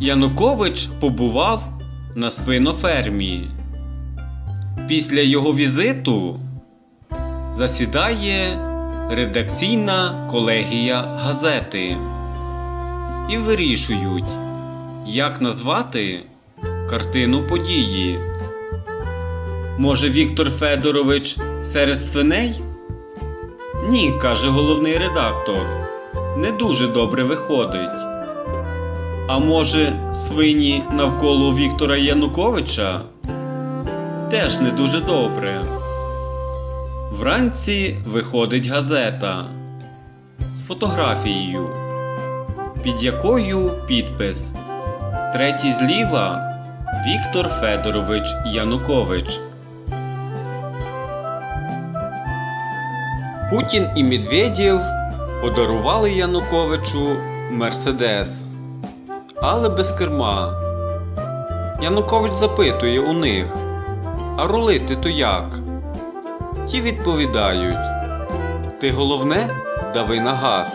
Янукович побував на свинофермі. Після його візиту засідає редакційна колегія газети і вирішують, як назвати картину події. Може, Віктор Федорович серед свиней? Ні, каже головний редактор. Не дуже добре виходить. А може, свині навколо Віктора Януковича? Теж не дуже добре. Вранці виходить газета з фотографією, під якою підпис Третій зліва Віктор Федорович Янукович. Путін і Медведєв подарували Януковичу Мерседес, але без керма. Янукович запитує у них, а рулити то як? Ті відповідають: Ти головне дави на газ,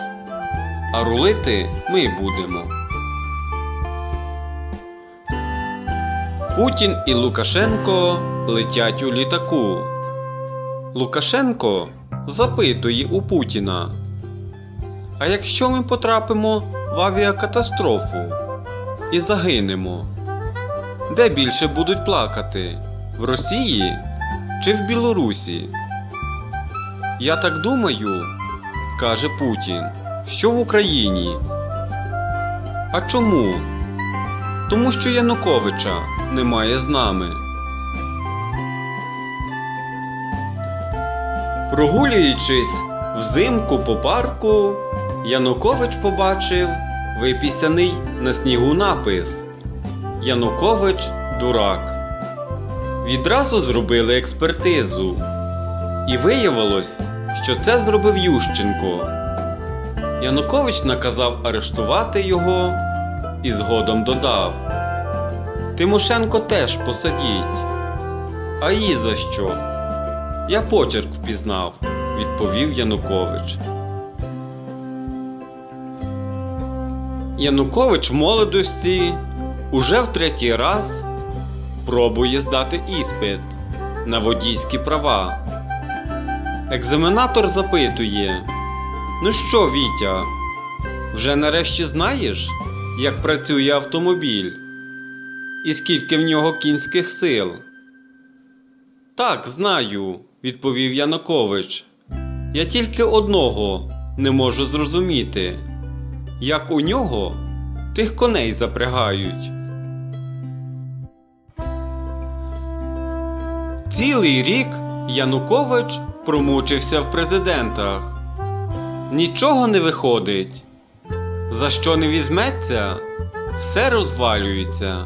а рулити ми будемо. Путін і Лукашенко летять у літаку. Лукашенко запитує у Путіна. А якщо ми потрапимо в авіакатастрофу і загинемо, де більше будуть плакати? В Росії чи в Білорусі? Я так думаю, каже Путін, що в Україні. А чому? Тому що Януковича немає з нами. Прогулюючись взимку по парку, Янукович побачив виписаний на снігу напис Янукович дурак. Відразу зробили експертизу, і виявилось, що це зробив Ющенко. Янукович наказав арештувати його і згодом додав: Тимошенко теж посадіть. А її за що? Я почерк впізнав, відповів Янукович. Янукович в молодості уже в третій раз пробує здати іспит на водійські права. Екзаменатор запитує: Ну що, Вітя, вже нарешті знаєш, як працює автомобіль? І скільки в нього кінських сил? Так, знаю, відповів Янукович. Я тільки одного не можу зрозуміти, як у нього тих коней запрягають. Цілий рік Янукович промучився в президентах. Нічого не виходить. За що не візьметься, все розвалюється.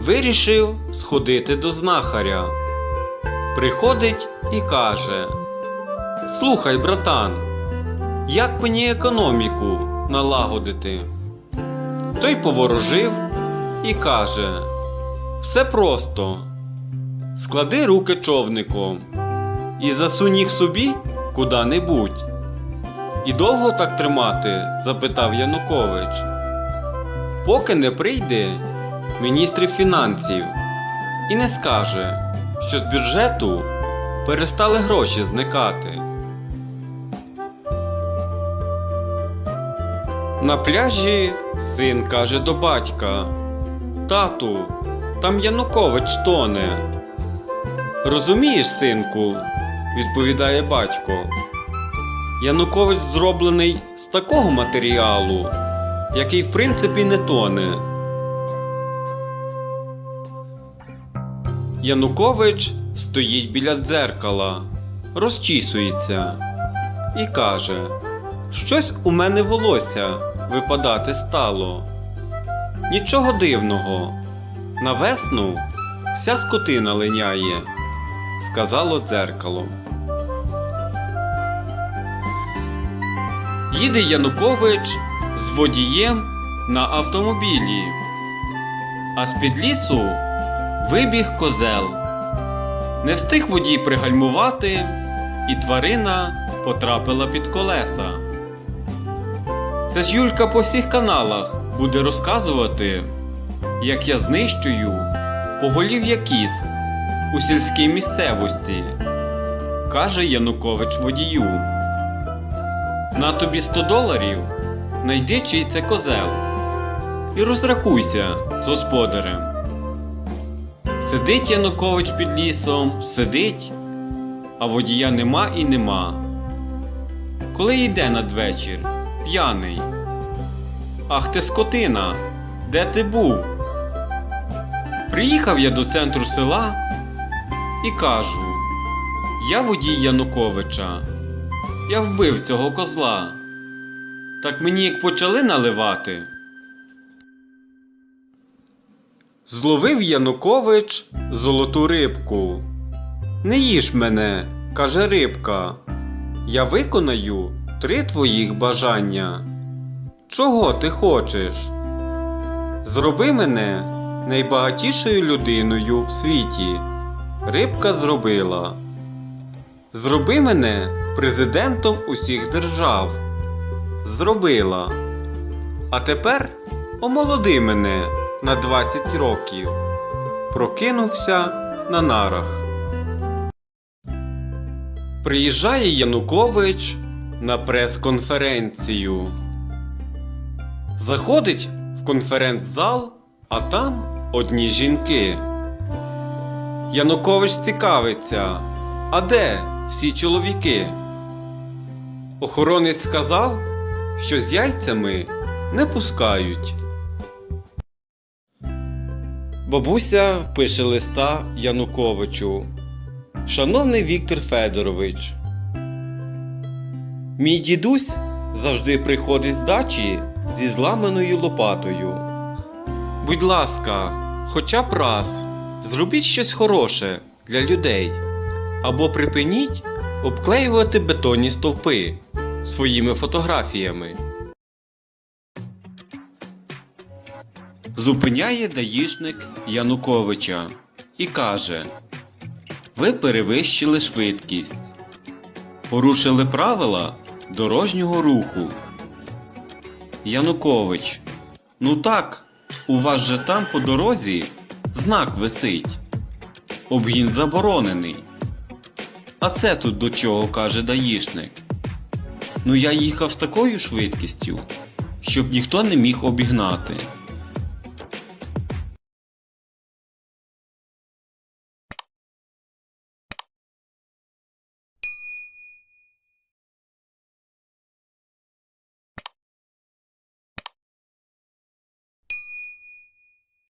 Вирішив сходити до знахаря. Приходить і каже: Слухай, братан, як мені економіку налагодити? Той поворожив і каже: Все просто. Склади руки човником і засунь їх собі куди-небудь. І довго так тримати? запитав Янукович. Поки не прийде міністрів фінансів і не скаже, що з бюджету перестали гроші зникати. На пляжі син каже до батька: Тату, там Янукович тоне. Розумієш, синку, відповідає батько. Янукович зроблений з такого матеріалу, який в принципі не тоне. Янукович стоїть біля дзеркала, розчісується і каже: Щось у мене волосся випадати стало. Нічого дивного. На весну вся скотина линяє, сказало дзеркало. Їде Янукович з водієм на автомобілі, а з-під лісу вибіг козел. Не встиг водій пригальмувати, і тварина потрапила під колеса. Це ж Юлька по всіх каналах буде розказувати, як я знищую поголів'я кіз у сільській місцевості, каже Янукович водію. На тобі 100 доларів, найди чий це козел і розрахуйся з господарем. Сидить Янукович під лісом, сидить, а водія нема і нема. Коли йде надвечір, п'яний. Ах ти скотина, де ти був? Приїхав я до центру села і кажу: Я водій Януковича, я вбив цього козла. Так мені як почали наливати. Зловив Янукович золоту рибку. Не їж мене, каже рибка. Я виконаю три твоїх бажання. Чого ти хочеш? Зроби мене найбагатішою людиною в світі. Рибка зробила. Зроби мене президентом усіх держав. Зробила. А тепер омолоди мене на 20 років. Прокинувся на нарах. Приїжджає Янукович на прес-конференцію. Заходить в конференц-зал, а там одні жінки. Янукович цікавиться, а де всі чоловіки? Охоронець сказав, що з яйцями не пускають. Бабуся пише листа Януковичу. Шановний Віктор Федорович, мій дідусь завжди приходить з дачі зі зламаною лопатою. Будь ласка, хоча б раз зробіть щось хороше для людей або припиніть обклеювати бетонні стовпи своїми фотографіями. Зупиняє даїшник Януковича і каже: Ви перевищили швидкість, порушили правила дорожнього руху. Янукович, ну так, у вас же там по дорозі знак висить. Обгін заборонений. А це тут до чого каже даїшник. Ну я їхав з такою швидкістю, щоб ніхто не міг обігнати.